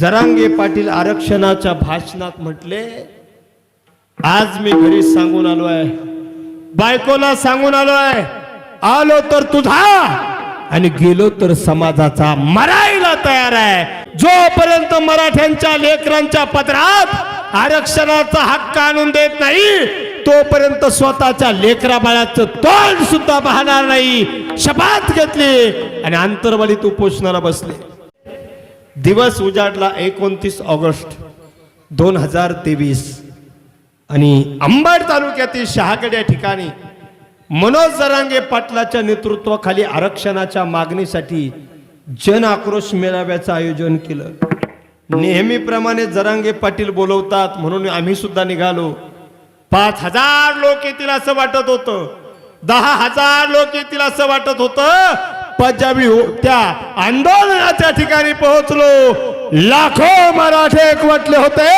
जरांगे पाटील आरक्षणाच्या भाषणात म्हटले आज मी घरी सांगून आलोय बायकोला सांगून आलो आहे. आलो तर तुझा आणि गेलो तर समाजाचा मरायला तयार आहे. जोपर्यंत मराठ्यांच्या लेकरांच्या पत्रात आरक्षणाचा हक्क आणून देत नाही तोपर्यंत स्वतःच्या लेकरा बाळाचं तोंड सुद्धा पाहणार नाही. शपथ घेतली आणि आंतरवालीत उपोषणाला बसले. दिवस उजाडला एकोणतीस ऑगस्ट दोन हजार तेवीस. आणि अंबड तालुक्यातील शहागड या ठिकाणी मनोज जरांगे पाटलाच्या नेतृत्वाखाली आरक्षणाच्या मागणीसाठी जन आक्रोश मेळाव्याचं आयोजन केलं. नेहमीप्रमाणे जरांगे पाटील बोलवतात म्हणून आम्ही सुद्धा निघालो. पाच हजार लोक येतील असं वाटत होतं. दहा हजार लोक येतील असं वाटत होतं. पंजाबी हो- त्या आंदोलनाच्या ठिकाणी पोहोचलो. लाखो मराठे एकवटले होते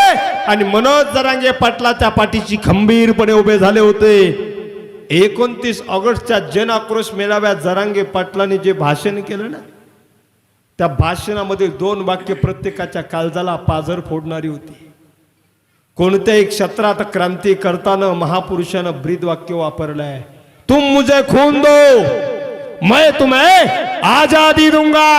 आणि मनोज जरांगे पाटलाच्या पाठीशी खंबीरपणे उभे झाले होते. एकोणतीस ऑगस्टच्या जन आक्रोश मेळाव्यात जरांगे पाटलांनी जे भाषण केलं ना त्या भाषणामध्ये दोन वाक्य प्रत्येकाच्या काळजाला पाझर फोडणारी होती. कोणत्याही क्षेत्रात क्रांती करताना महापुरुषानं ब्रीद वाक्य वापरलंय. तुम मुझे खून दो मैं तुम्हें आजादी दूंगा।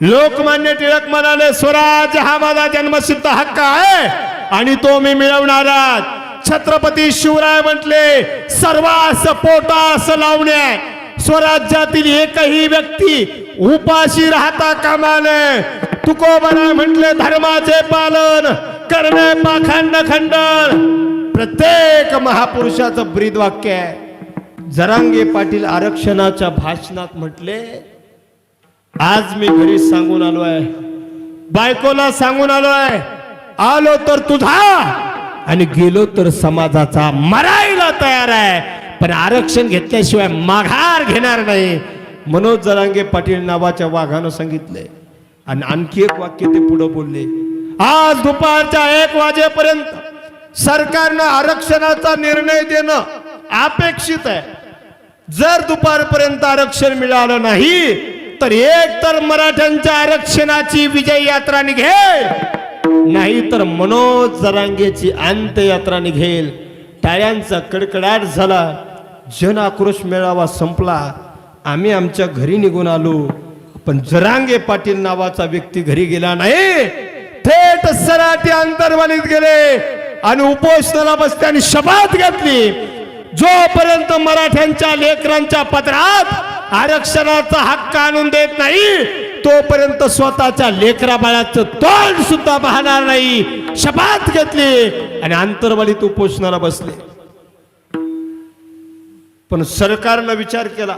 लोकमान्य टिळक म्हणाले स्वराज हा माझा जन्मसिद्ध हक्क आहे आणि तो मी मिळवणारच छत्रपती शिवराय म्हटले सर्वास पोटास लावणे. स्वराज्यातील एकही व्यक्ती उपाशी राहता कामा नये. तुकोबरा म्हटले धर्माचे पालन करणे पाखंड खंडन. प्रत्येक महापुरुषाचं ब्रीद वाक्य आहे. जरांगे पाटील आरक्षणाच्या भाषणात म्हटले आज मी घरी सांगून आलो आहे. बायकोला सांगून आलो आहे. आलो तर तुझा आणि गेलो तर समाजाचा मरायला तयार आहे. पण आरक्षण घेतल्याशिवाय माघार घेणार नाही. मनोज जरांगे पाटील नावाच्या वाघानं सांगितले. आणि आणखी एक वाक्य ते पुढे बोलले आज दुपारच्या एक वाजेपर्यंत सरकारनं आरक्षणाचा निर्णय देणं अपेक्षित आहे. जर दुपारपर्यंत आरक्षण मिळालं नाही तर एक तर मराठ्यांच्या आरक्षणाची विजय यात्रा निघेल. नाही तर मनोज जरांगेची अंत्ययात्रा निघेल. टाळ्यांचा कडकडाट झाला. जन आक्रोश मेळावा संपला. आम्ही आमच्या घरी निघून आलो. पण जरांगे पाटील नावाचा व्यक्ती घरी गेला नाही. थेट सराटी अंतर्वालीत गेले आणि उपोषणाला बसते आणि शबात घातली. जोपर्यंत मराठ्यांच्या लेकरांच्या पत्रात आरक्षणाचा हक्क आणून देत नाही तोपर्यंत स्वतःच्या लेकरा बाळाचं तोंड सुद्धा पाहणार नाही. शपथ घेतली आणि आंतरवालीत उपोषणाला बसले. पण सरकारनं विचार केला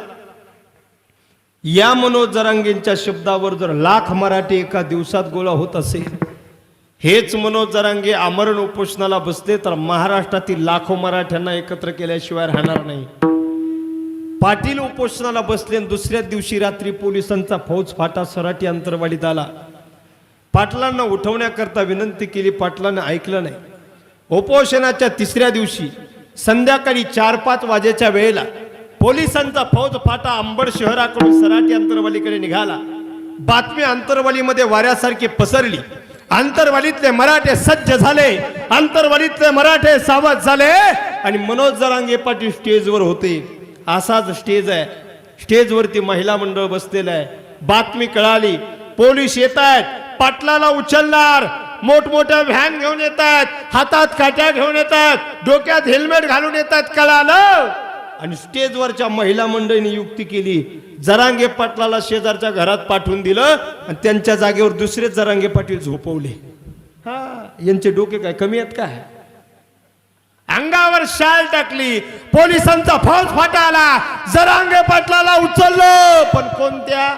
या मनोज जरांगेंच्या शब्दावर जर लाख मराठी एका दिवसात गोळा होत असेल हेच मनोज जरांगे आमरण उपोषणाला बसले तर महाराष्ट्रातील लाखो मराठ्यांना एकत्र केल्याशिवाय राहणार नाही. पाटील उपोषणाला बसले आणि दुसऱ्याच दिवशी रात्री पोलिसांचा फौज फाटा सराटी अंतरवाडीत आला. पाटलांना उठवण्याकरता विनंती केली पाटलांना ऐकलं नाही. उपोषणाच्या तिसऱ्या दिवशी संध्याकाळी चार पाच वाजेच्या वेळेला पोलिसांचा फौज फाटा अंबड शहराकडून सराटी अंतरवालीकडे निघाला. बातमी अंतरवालीमध्ये वाऱ्यासारखी पसरली. आंतरवालीतले मराठे सज्ज झाले आंतरवालीतले मराठे सावध झाले. आणि मनोज जरांगे पाटील स्टेजवर होते. असाच स्टेज आहे. स्टेजवरती महिला मंडळ बसलेलं आहे. बातमी कळाली पोलीस येत आहेत पाटलाला उचलणार. मोठमोठ्या व्हॅन घेऊन येतात हातात काट्या घेऊन येतात डोक्यात हेल्मेट घालून येतात कळालं? आणि स्टेजवरच्या महिला मंडळीने युक्ती केली. जरांगे पाटलाला शेजारच्या घरात पाठवून दिलं आणि त्यांच्या जागेवर दुसरे जरांगे पाटील झोपवले. हा यांचे डोके काय कमी आहेत काय अंगावर शाल टाकली पोलिसांचा फौज फाटा आला जरांगे पाटलाला उचललं. पण कोणत्या?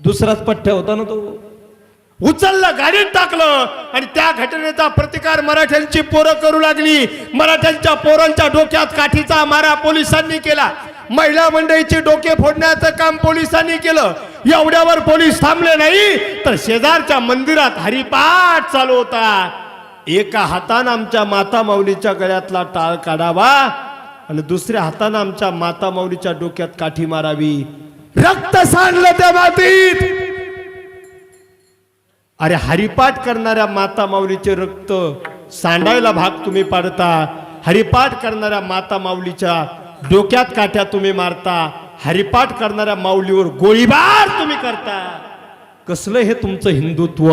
दुसराच पठ्ठ्या होता ना तो. उचललं गाडीत टाकलं आणि त्या घटनेचा प्रतिकार मराठ्यांची पोरं करू लागली. मराठ्यांच्या पोरांच्या डोक्यात काठीचा मारा पोलिसांनी केला. महिला मंडळीचे डोके फोडण्याचं काम पोलिसांनी केलं. एवढ्यावर पोलीस थांबले नाही तर शेजारच्या मंदिरात हरिपाठ चालू होता. एका हातानं आमच्या माता माऊलीच्या गळ्यातला टाळ काढावा आणि दुसऱ्या हातानं आमच्या माता माऊलीच्या डोक्यात काठी मारावी. रक्त सांडलं त्या मातीत. अरे हरिपाठ करणाऱ्या माता माऊलीचे रक्त सांडायला भाग तुम्ही पाडता. हरिपाठ करणाऱ्या माता माऊलीच्या डोक्यात काठ्या तुम्ही मारता. हरिपाठ करणाऱ्या माऊलीवर गोळीबार तुम्ही करता. कसलं हे तुमचं हिंदुत्व?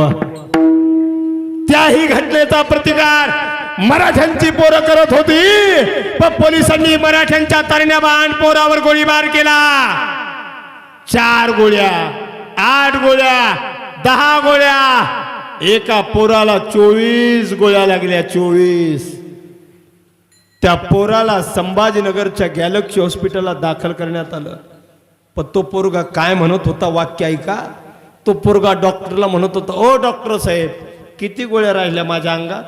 त्याही घटनेचा प्रतिकार मराठ्यांची पोरं करत होती. पण पोलिसांनी मराठ्यांच्या तरण्या बाण पोरावर गोळीबार केला. चार गोळ्या आठ गोळ्या दहा गोळ्या. एका पोराला चोवीस गोळ्या लागल्या चोवीस. त्या पोराला संभाजीनगरच्या गॅलक्सी हॉस्पिटलला दाखल करण्यात आलं. पण तो पोरगा काय म्हणत होता वाक्य ऐका? तो पोरगा डॉक्टरला म्हणत होता ओ डॉक्टर साहेब किती गोळ्या राहिल्या माझ्या अंगात?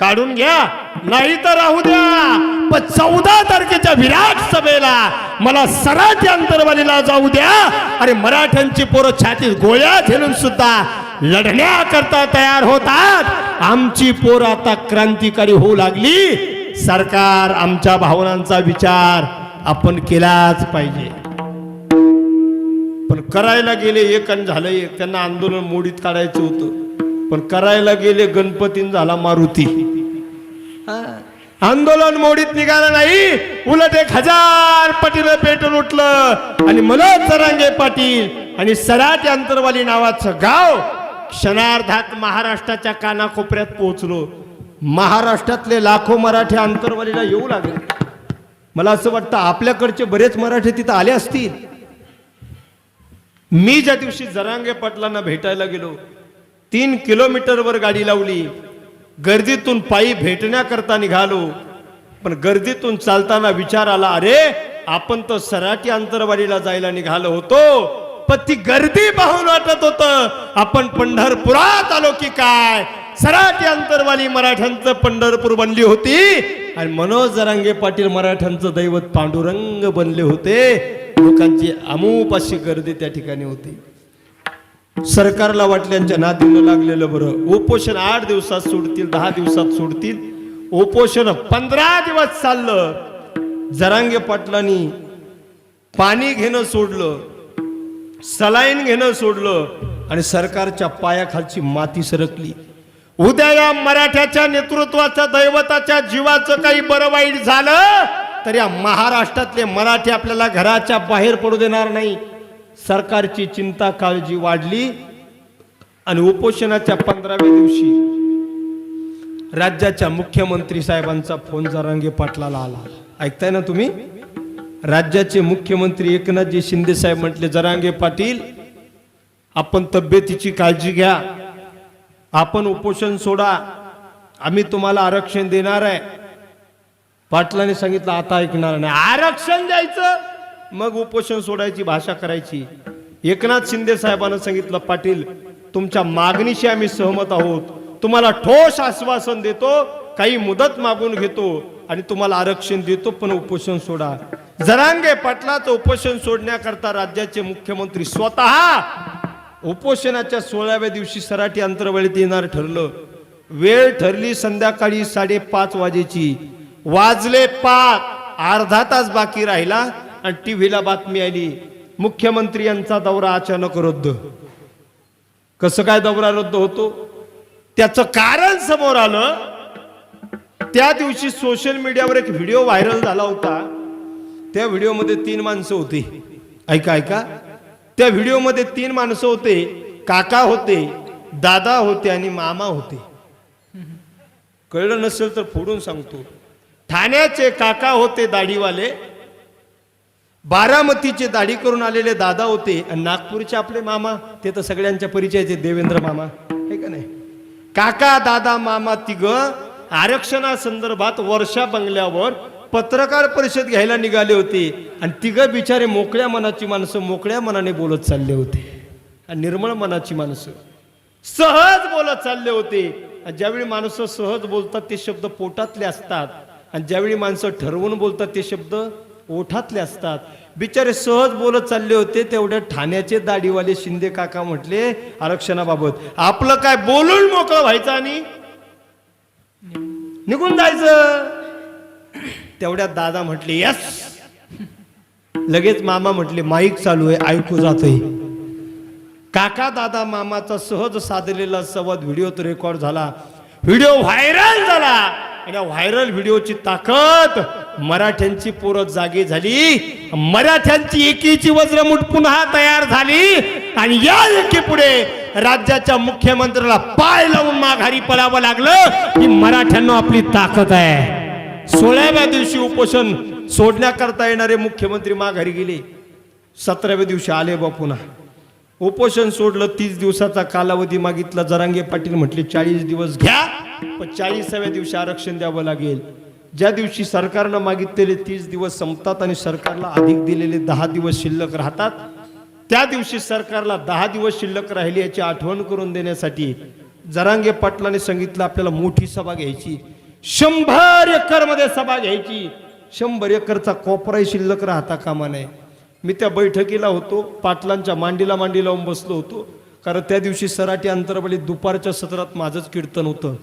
काढून घ्या. नाही तर राहू द्या. पण चौदा तारखेच्या विराट सभेला मला सराठी अंतरवालीला जाऊ द्या. अरे मराठ्यांची पोरं छातीत गोळ्या झेलून सुद्धा लढण्याकरता तयार होतात. आमची पोरं आता क्रांतिकारी होऊ लागली. सरकार आमच्या भावनांचा विचार आपण केलाच पाहिजे. पण करायला गेले एक झालं एक. त्यांना आंदोलन मोडीत काढायचं होतं. पण करायला गेले गणपतीन झाला मारुती. आंदोलन मोडीत निघालं नाही. उलट एक हजार पटील पेटून उठलं. आणि मनोज सरांगे पाटील आणि सराट अंतरवाली नावाचं गाव क्षणार्धात महाराष्ट्राच्या कानाकोपऱ्यात पोहोचलो. महाराष्ट्रातले लाखो मराठी अंतरवालीला येऊ लागले. मला असं वाटतं आपल्याकडचे बरेच मराठी तिथं आले असतील. मी ज्या दिवशी जरांगे पाटलांना भेटायला गेलो तीन किलोमीटरवर गाडी लावली. गर्दीतून पायी भेटण्याकरता निघालो. पण गर्दीतून चालताना विचार आला अरे आपण तर सराटी अंतरवाडीला जायला निघालो होतो पण ती गर्दी पाहून वाटत होत आपण पंढरपुरात आलो की काय? सराटी अंतरवाली मराठ्यांचं पंढरपूर बनली होती आणि मनोज जरांगे पाटील मराठ्यांचं दैवत पांडुरंग बनले होते. लोकांची अमूप अशी गर्दी त्या ठिकाणी होती. सरकारला वाटल्यांच्या नादीनं लागलेलं बरं. उपोषण आठ दिवसात सोडतील दहा दिवसात सोडतील. उपोषण पंधरा दिवस चाललं. जरांगे पाटलांनी पाणी घेणं सोडलं सलाईन घेणं सोडलं आणि सरकारच्या पायाखालची माती सरकली. उद्या या मराठ्याच्या नेतृत्वाच्या दैवताच्या जीवाचं काही बरं वाईट झालं तर या महाराष्ट्रातले मराठी आपल्याला घराच्या बाहेर पडू देणार नाही. सरकारची चिंता काळजी वाढली आणि उपोषणाच्या पंधराव्या दिवशी राज्याच्या मुख्यमंत्री साहेबांचा फोन जरांगे पाटलाला आला. ऐकताय ना तुम्ही? राज्याचे मुख्यमंत्री एकनाथजी शिंदे साहेब म्हटले जरांगे पाटील आपण तब्येतीची काळजी घ्या. आपण उपोषण सोडा. आम्ही तुम्हाला आरक्षण देणार आहे. पाटलाने सांगितलं आता ऐकणार नाही. आरक्षण द्यायचं? मग उपोषण सोडायची भाषा करायची. एकनाथ शिंदे साहेबांना सांगितलं पाटील तुमच्या मागणीशी आम्ही सहमत आहोत. तुम्हाला ठोस आश्वासन देतो काही मुदत मागून घेतो आणि तुम्हाला आरक्षण देतो पण उपोषण सोडा. जरांगे पाटलाचं उपोषण सोडण्याकरता राज्याचे मुख्यमंत्री स्वतः उपोषणाच्या सोळाव्या दिवशी सराठी अंतरवळीत येणार ठरलं. वेळ ठरली संध्याकाळी साडेपाच वाजेची. वाजले पाच. अर्धा तास बाकी राहिला. आणि टीव्हीला बातमी आली मुख्यमंत्री यांचा दौरा अचानक रद्द. कसं काय दौरा रद्द होतो? त्याचं कारण समोर आलं. त्या दिवशी सोशल मीडियावर एक व्हिडिओ व्हायरल झाला होता. त्या व्हिडिओमध्ये तीन माणसं होती. ऐका ऐका. त्या व्हिडिओमध्ये तीन माणसं होते. काका होते दादा होते आणि मामा होते. कळलं नसेल तर फोडून सांगतो. ठाण्याचे काका होते दाढीवाले बारामतीचे दाढी करून आलेले दादा होते आणि नागपूरचे आपले मामा ते तर सगळ्यांच्या परिचयाचे देवेंद्र मामा. हे का नाही? काका दादा मामा तिघ आरक्षणासंदर्भात वर्षा बंगल्यावर पत्रकार परिषद घ्यायला निघाले होते आणि तिघ बिचारे मोकळ्या मनाची माणसं मोकळ्या मनाने बोलत चालले होते. आणि निर्मळ मनाची माणसं सहज बोलत चालले होते. आणि ज्यावेळी माणसं सहज बोलतात ते शब्द पोटातले असतात. आणि ज्यावेळी माणसं ठरवून बोलतात ते शब्द ओठातले असतात. बिचारे सहज बोलत चालले होते तेवढ्या ठाण्याचे दाढीवाले शिंदे काका म्हटले आरक्षणाबाबत आपलं काय बोलून मोकळं व्हायचं आणि निघून जायचं? तेवढ्यात दादा म्हटले यस. लगेच मामा म्हटले माईक चालू आहे ऐकू जातोय. काका दादा मामाचा सहज साधलेला संवाद व्हिडिओ रेकॉर्ड झाला. व्हिडिओ व्हायरल झाला. आणि व्हायरल व्हिडिओची ताकद मराठ्यांची पोरं जागी झाली. मराठ्यांची एकीची वज्रमुठ पुन्हा तयार झाली. आणि या एकी पुढे राज्याच्या मुख्यमंत्र्याला पाय लावून माघारी पळावं लागलं की मराठ्यांना आपली ताकद आहे. सोळाव्या दिवशी उपोषण सोडण्याकरता येणारे मुख्यमंत्री माघारी गेले. सतराव्या दिवशी आले बा पुन्हा. उपोषण सोडलं तीस दिवसाचा कालावधी मागितला. जरांगे पाटील म्हटले चाळीस दिवस घ्या पण चाळीसाव्या दिवशी आरक्षण द्यावं लागेल. ज्या दिवशी सरकारनं मागितलेले तीस दिवस संपतात आणि सरकारला अधिक दिलेले दहा दिवस शिल्लक राहतात त्या दिवशी सरकारला दहा दिवस शिल्लक राहिली याची आठवण करून देण्यासाठी जरांगे पाटलाने सांगितलं आपल्याला मोठी सभा घ्यायची शंभर एकरमध्ये सभा घ्यायची. शंभर एकरचा कोपराही शिल्लक राहता कामा नये. मी त्या बैठकीला होतो पाटलांच्या मांडीला मांडी लावून बसलो होतो कारण त्या दिवशी सराठी अंतरबली दुपारच्या सत्रात माझंच कीर्तन होतं.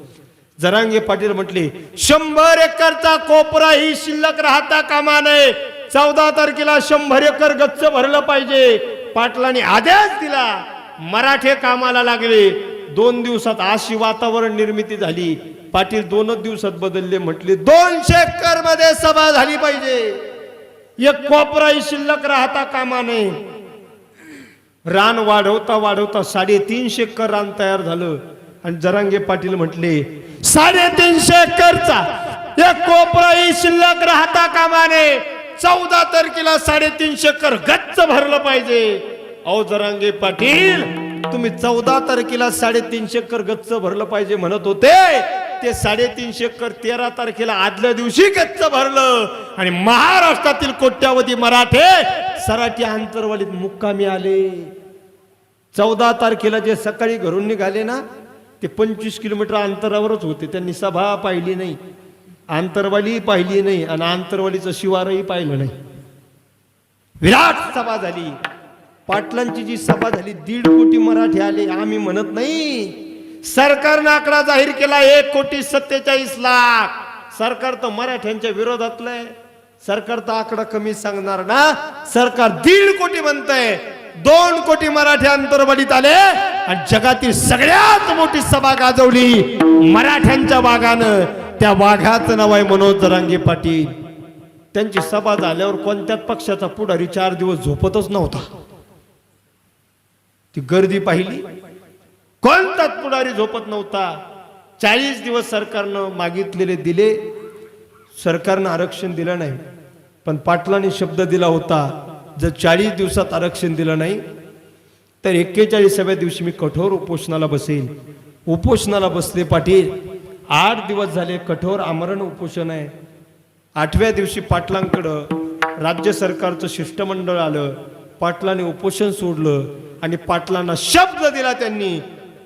जरांगे पाटील म्हटले शंभर एकरचा कोपरा ही शिल्लक राहता कामा नये. चौदा तारखेला शंभर एकर गच्च भरलं पाहिजे. पाटलांनी आदेश दिला. मराठे कामाला लागले. दोन दिवसात अशी वातावरण निर्मिती झाली. पाटील दोनच दिवसात बदलले म्हटले दोनशे एकरमध्ये सभा झाली पाहिजे. एक कोपराही शिल्लक राहता कामा नये. रान वाढवता वाढवता साडेतीनशे एकर रान तयार झालं. आणि जरांगे पाटील म्हटले साडेतीनशे एकरचा एक कोपराही शिल्लक राहता कामाने चौदा तारखेला साडेतीनशे एकर गच्च भरलं पाहिजे. अहो पाटील तुम्ही चौदा तारखेला साडेतीनशे एकर गच्च भरलं पाहिजे म्हणत होते. ते साडेतीनशे एकर तेरा तारखेला आदल्या दिवशी गच्च भरलं. आणि महाराष्ट्रातील कोट्यावधी मराठे सराठी आंतरवालीत मुक्कामी आले. चौदा तारखेला जे सकाळी घरून निघाले ना ते पंचवीस किलोमीटर अंतरावरच होते. त्यांनी सभा पाहिली नाही. आंतरवाली पाहिली नाही आणि आंतरवालीचं शिवारही पाहिलं नाही. विराट सभा झाली. पाटलांची जी सभा झाली दीड कोटी मराठी आले. आम्ही म्हणत नाही. सरकारनं आकडा जाहीर केला एक कोटी सत्तेचाळीस लाख. सरकार तर मराठ्यांच्या विरोधातलं आहे. सरकार तर आकडा कमी सांगणार ना. सरकार दीड कोटी म्हणतंय. दोन कोटी मराठे अंतर्बलित आले आणि जगातील सगळ्यात मोठी सभा गाजवली. मराठ्यांच्या वाघानं. त्या वाघाचं नाव आहे मनोज जरांगे पाटील. त्यांची सभा झाल्यावर कोणत्याच पक्षाचा पुढारी चार दिवस झोपतच नव्हता. ती गर्दी पाहिली. कोणताच पुढारी झोपत नव्हता. चाळीस दिवस सरकारनं मागितलेले दिले. सरकारनं आरक्षण दिलं नाही. पण पाटलांनी शब्द दिला होता जर चाळीस दिवसात आरक्षण दिलं नाही तर एक्केचाळीसाव्या दिवशी मी कठोर उपोषणाला बसेल उपोषणाला बसले पाटील आठ दिवस झाले कठोर आमरण उपोषण आहे. आठव्या दिवशी पाटलांकडं राज्य सरकारचं शिष्टमंडळ आलं पाटलाने उपोषण सोडलं आणि पाटलांना शब्द दिला त्यांनी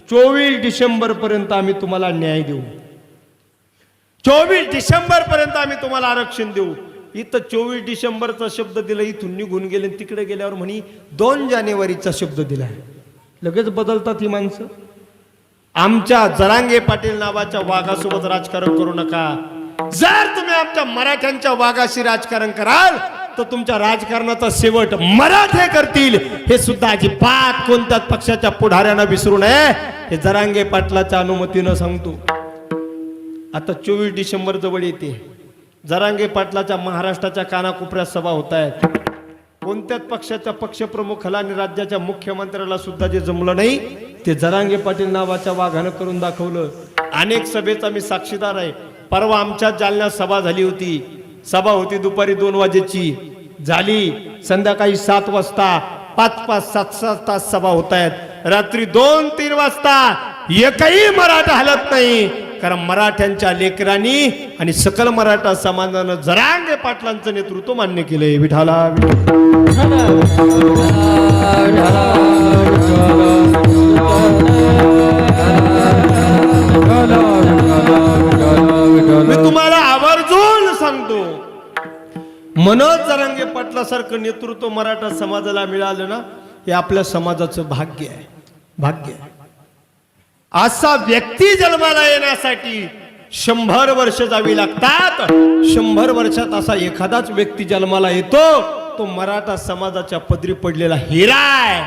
चोवीस डिसेंबर पर्यंत आम्ही तुम्हाला न्याय देऊ. चोवीस डिसेंबर पर्यंत आम्ही तुम्हाला आरक्षण देऊ. इथं चोवीस डिसेंबरचा शब्द दिला इथून निघून गेले तिकडे गेल्यावर म्हणी दोन जानेवारीचा शब्द दिला लगेच बदलतात ही माणसं. आमच्या जरांगे पाटील नावाच्या वाघासोबत राजकारण करू नका. जर तुम्ही आमच्या मराठ्यांच्या वाघाशी राजकारण कराल तर तुमच्या राजकारणाचा शेवट मराठे करतील. हे सुद्धा अजिबात कोणत्याच पक्षाच्या पुढाऱ्यांना विसरू नये. हे जरांगे पाटलाच्या अनुमतीनं सांगतो. आता चोवीस डिसेंबर जवळ येते. जरांगे पाटलाच्या महाराष्ट्राच्या कानाकोपऱ्यात सभा होत आहेत कोणत्याच पक्षाच्या पक्षप्रमुखाला आणि राज्याच्या मुख्यमंत्र्याला सुद्धा जे जमलं नाही ते जरांगे पाटील नावाच्या वाघानं करून दाखवलं. अनेक सभेचा मी साक्षीदार आहे. परवा आमच्या जालन्यात सभा झाली होती. सभा होती दुपारी दोन वाजेची. झाली. संध्याकाळी सात वाजता पाच पाच सात सात तास सभा होत आहेत. रात्री दोन तीन वाजता एकही मराठा हलत नाही. कारण मराठ्यांच्या लेकरांनी आणि सकल मराठा समाजानं जरांगे पाटलांचं नेतृत्व मान्य केलंय. विठाला मी तुम्हाला आवर्जून सांगतो मनोज जरांगे पाटलासारखं नेतृत्व मराठा समाजाला मिळालं ना हे आपल्या समाजाचं भाग्य आहे. भाग्य आहे. असा व्यक्ती जन्माला येण्यासाठी शंभर वर्ष जावी लागतात. शंभर वर्षात असा एखादाच व्यक्ती जन्माला येतो तो मराठा समाजाच्या पदरी पडलेला हिरा आहे.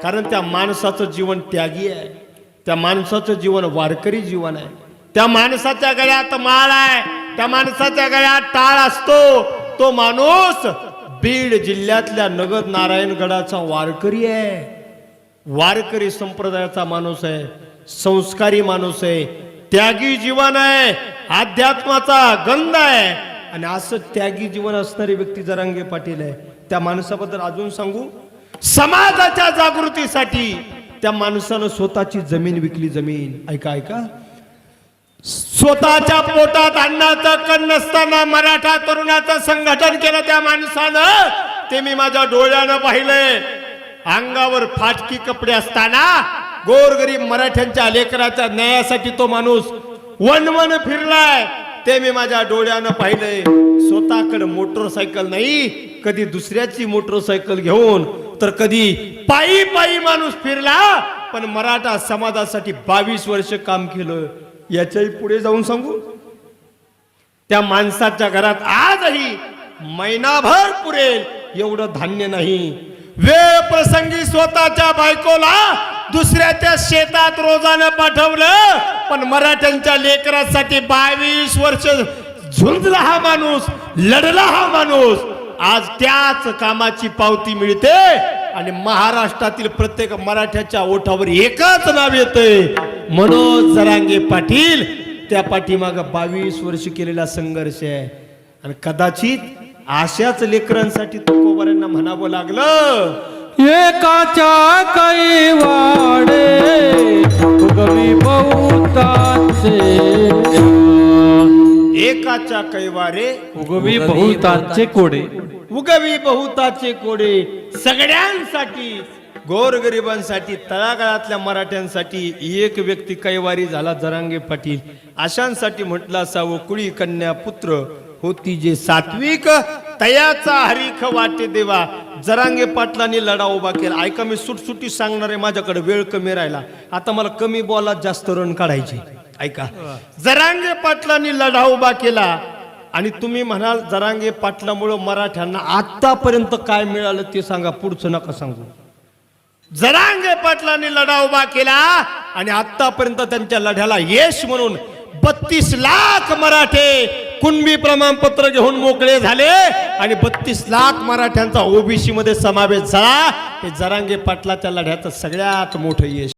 कारण त्या माणसाचं जीवन त्यागी आहे. त्या माणसाचं जीवन वारकरी जीवन आहे. त्या माणसाच्या गळ्यात माळ आहे. त्या माणसाच्या गळ्यात टाळ असतो. तो माणूस बीड जिल्ह्यातल्या नगद नारायणगडाचा वारकरी आहे. वारकरी संप्रदायाचा माणूस आहे. संस्कारी माणूस आहे. त्यागी जीवन आहे. अध्यात्माचा गंध आहे. आणि असं त्यागी जीवन असणारी व्यक्ती जरांगे पाटील आहे. त्या माणसाबद्दल अजून सांगू? समाजाच्या जागृतीसाठी त्या माणसानं स्वतःची जमीन विकली जमीन. ऐका ऐका. स्वतःच्या पोटात अन्नाचं कण नसताना मराठा तरुणाचं संघटन केलं त्या माणसानं. ते मी माझ्या डोळ्यानं पाहिलंय. अंगावर फाटकी कपडे असताना गोरगरीब मराठ्यांच्या लेकराच्या न्यायासाठी तो माणूस वनवन फिरलाय. ते मी माझ्या डोळ्यानं पाहिलंय. स्वतःकडे मोटरसायकल नाही कधी दुसऱ्याची मोटरसायकल घेऊन तर कधी पायी पायी माणूस फिरला. पण मराठा समाजासाठी बावीस वर्ष काम केलं. याच्याही पुढे जाऊन सांगू. त्या माणसाच्या घरात आजही महिनाभर पुरेल. एवढं धान्य नाही. वेळ प्रसंगी स्वतःच्या बायकोला दुसऱ्याच्या शेतात रोजानं पाठवलं पण मराठ्यांच्या लेकरासाठी बावीस वर्ष झुंजला हा माणूस लढला हा माणूस. आज त्याच कामाची पावती मिळते आणि महाराष्ट्रातील प्रत्येक मराठ्याच्या ओठावर एकच नाव येते मनोज जरांगे पाटील. त्या पाठीमाग बावीस वर्ष केलेला संघर्ष आहे. आणि कदाचित अशाच लेकरांसाठी तुकोबऱ्यांना म्हणावं लागलं एकाच्या काही वाडे उगवी बहुतांचे एकाच्या कैवारे उगवी बहुतांचे कोडे. उगवी बहुताचे कोडे. सगळ्यांसाठी गोरगरिबांसाठी तळागाळातल्या मराठ्यांसाठी एक व्यक्ती कैवारी झाला जरांगे पाटील. अशांसाठी म्हटलं असावं कुळी कन्या पुत्र होती जे सात्विक तयाचा हरीख वाटे देवा. जरांगे पाटलांनी लढा उभा केला. ऐका मी सुटसुटी सांगणार आहे माझ्याकडे वेळ कमी राहिला. आता मला कमी बॉलात जास्त रन काढायचे. ऐका. जरांगे पाटलांनी लढा उभा केला. आणि तुम्ही म्हणाल जरांगे पाटलामुळं मराठ्यांना आतापर्यंत काय मिळालं ते सांगा. पुढचं नका सांगू. जरांगे पाटलांनी लढा उभा केला. आणि आतापर्यंत त्यांच्या लढ्याला यश म्हणून बत्तीस लाख मराठे कुणबी प्रमाणपत्र घेऊन मोकळे झाले आणि बत्तीस लाख मराठ्यांचा ओबीसी मध्ये समावेश झाला. हे जरांगे पाटलाच्या लढ्याचं सगळ्यात मोठं यश.